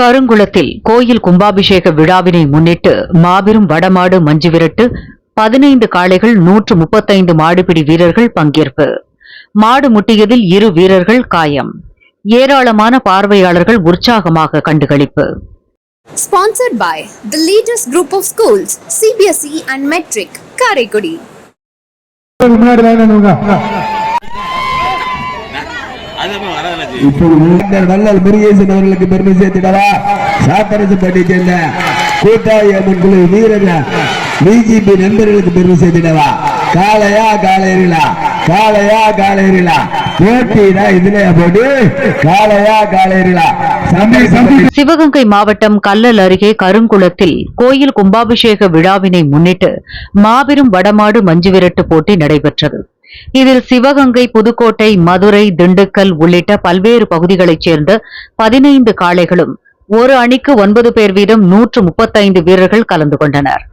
கருங்குளத்தில் கோயில் கும்பாபிஷேக விழாவினை முன்னிட்டு மாபெரும் வடமாடு மஞ்சு விரட்டு பதினைந்து காளைகள் நூற்று முப்பத்தைந்து மாடுபிடி வீரர்கள் பங்கேற்பு. மாடு முட்டியதில் இரு வீரர்கள் காயம். ஏராளமான பார்வையாளர்கள் உற்சாகமாக கண்டுகளிப்பு. Sponsored by the Leaders Group of Schools, CBSE and Metric, Karaikudi. இப்பொழுது வள்ளல் முருகேசன் அவர்களுக்கு பெருமை சேர்த்திடவா? சாப்பரசு பண்ணி சேர்ந்த கூட்டாளி அம்மன் குழு வீரர்கள் பிஜேபி நண்பர்களுக்கு பெருமை சேர்த்திடவா? காலையா காளையர்களா? காலையா காளையர்களா? போட்டினா இதுல போட்டு? காளையா காளையர்களா? சிவகங்கை மாவட்டம் கல்லல் அருகே கருங்குளத்தில் கோயில் கும்பாபிஷேக விழாவினை முன்னிட்டு மாபெரும் வடமாடு மஞ்சு விரட்டு போட்டி நடைபெற்றது. இதில் சிவகங்கை புதுக்கோட்டை மதுரை திண்டுக்கல் உள்ளிட்ட பல்வேறு பகுதிகளைச் சேர்ந்த பதினைந்து காளைகளும் ஒரு அணிக்கு ஒன்பது பேர் வீதம் நூற்று முப்பத்தைந்து வீரர்கள் கலந்து கொண்டனர்.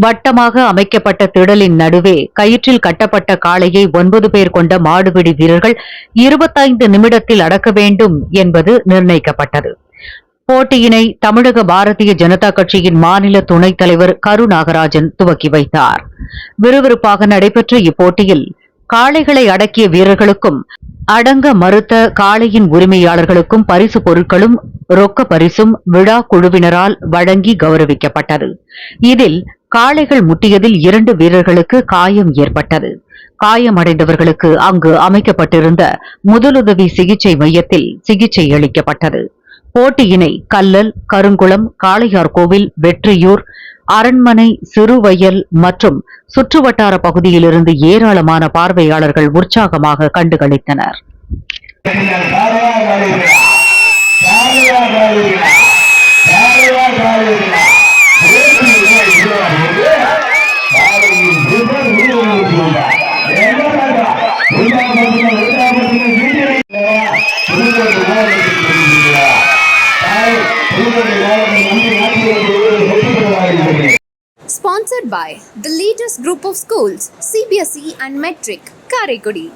வட்டமாக அமைக்கப்பட்ட திடலின் நடுவே கயிற்றில் கட்டப்பட்ட காளையை ஒன்பது பேர் கொண்ட மாடுபிடி வீரர்கள் இருபத்தைந்து நிமிடத்தில் அடக்க வேண்டும் என்பது நிர்ணயிக்கப்பட்டது. போட்டியினை தமிழக பாரதிய ஜனதா கட்சியின் மாநில துணைத் தலைவர் கரு நாகராஜன் துவக்கி வைத்தார். விறுவிறுப்பாக நடைபெற்ற இப்போட்டியில் காளைகளை அடக்கிய வீரர்களுக்கும் அடங்க மறுத்த காளையின் உரிமையாளர்களுக்கும் பரிசு பொருட்களும் ரொக்க பரிசும் விழா குழுவினரால் வழங்கி கௌரவிக்கப்பட்டது. இதில் காளைகள் முட்டியதில் இரண்டு வீரர்களுக்கு காயம் ஏற்பட்டது. காயமடைந்தவர்களுக்கு அங்கு அமைக்கப்பட்டிருந்த முதலுதவி சிகிச்சை மையத்தில் சிகிச்சை அளிக்கப்பட்டது. போட்டியினை கல்லல் கருங்குளம் காளையார் கோவில் வெற்றியூர் அரண்மனை சிறுவயல் மற்றும் சுற்றுவட்டார பகுதியிலிருந்து ஏராளமான பார்வையாளர்கள் உற்சாகமாக கண்டுகளித்தனர். Sponsored by the latest Group of Schools, CBSE and Metric, Karaikudi.